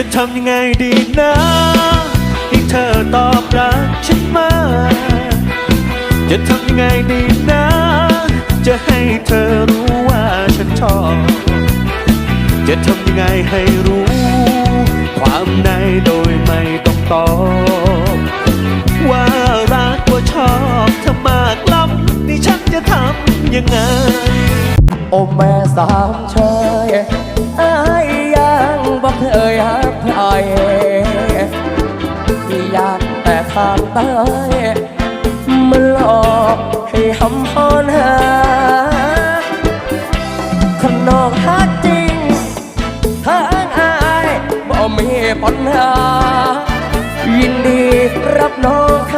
จะทำยังไงดีนะให้เธอตอบรักฉันมา จะทำยังไงดีนะ จะให้เธอรู้ว่าฉันชอบ จะทำยังไงให้รู้ ความในโดยไม่ต้องตอบว่ารักว่าชอบเธอมากล้ำนี่ฉันจะทำยังไงโอ้แม่สามเชยอายยังบอกเคยหักใคร ที่อยากแต่ทางใต้มันหลอกให้หำพอนหาคนนอกฮักจริงทางอายบ่มีปัญหายินดีรับน้องค่ะ